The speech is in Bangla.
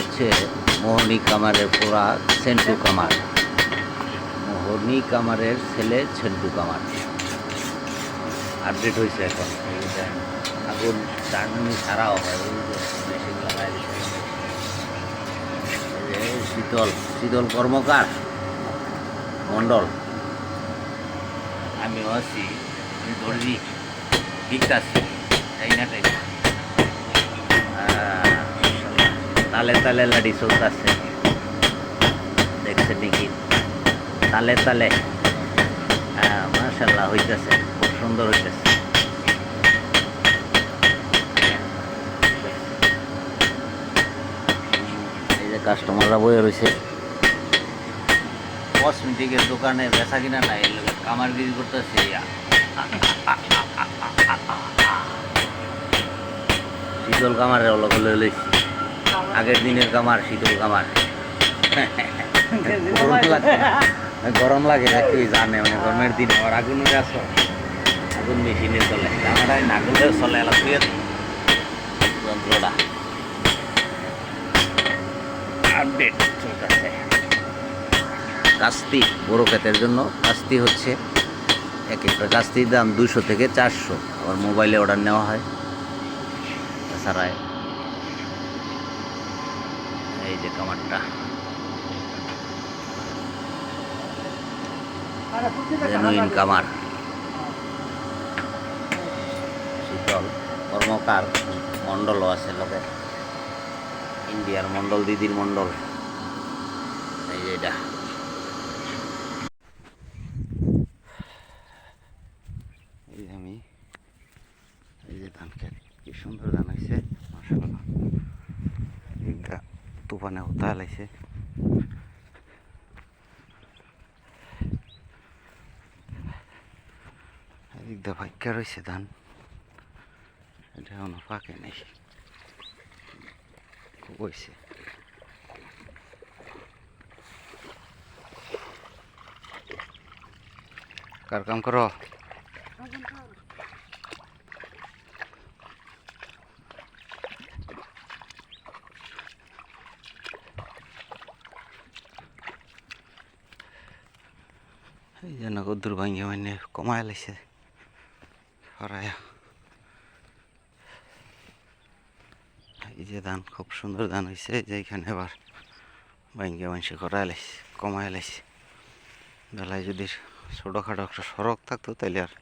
হচ্ছে মোহনী কামারের পোড়া সেন্টু কামার। মোহনী কামারের ছেলে সেন্টু কামার। আপডেট হয়েছে এখন। আগুন চাটনি ছাড়াও হয় শীতল শীতল কর্মকার মণ্ডল। আমিও আছি, আমি দর্জি আছে তাই না তাই। তালে তালে লাড়ি চলতেছে দেখছে নাকি তালে তালে। হ্যাঁ মাশাল্লাহ হইতেছে খুব সুন্দর হইতেছে। এই যে কাস্টমাররা বয়ে রয়েছে কসমেটিকের দোকানে বেচা কিনা নাই লগে কামারগিরি করতেছে শীতল কামারের অলগ হলে লইছি। আগের দিনের কামার শীতল কামার গরম লাগে। না কি জানে মানে গরমের দিন আবার আগুন আসো। আগুন মেশিনে চলে। আমরা নাগুলে চলে এলা শুয়ে যন্ত্রটা। আপডেট চলতেছে কাস্তি বড় ক্ষেতের জন্য। কাস্তি হচ্ছে এক একটা কাস্তির দাম দুশো থেকে চারশো। আবার মোবাইলে অর্ডার নেওয়া হয়। তাছাড়া যে কামারটা জেনুইন কামার। শীতল কর্মকার মণ্ডলও আছে লোকে ইন্ডিয়ার মণ্ডল দিদির মণ্ডল। এই যে এটা। এই যে আমি এই যে ধান খেত কি সুন্দর ধান হয়েছে তুফানে হতা লাইছে এদিক দিয়ে ভাগ্যা রয়েছে ধান এটা এখনও পাকে নেই খুব হয়েছে কার কাম করো এই জন্য নগদুর ভাঙ্গি মানে কমায় সরায়া। এই যে ধান, খুব সুন্দর ধান হয়েছে যে এখানে আবার ভাঙ্গে মানুষে করায় লাইছে, কমায় লাইছে। বেলায় যদি ছোটোখাটো একটা সড়ক থাকতো তাহলে আর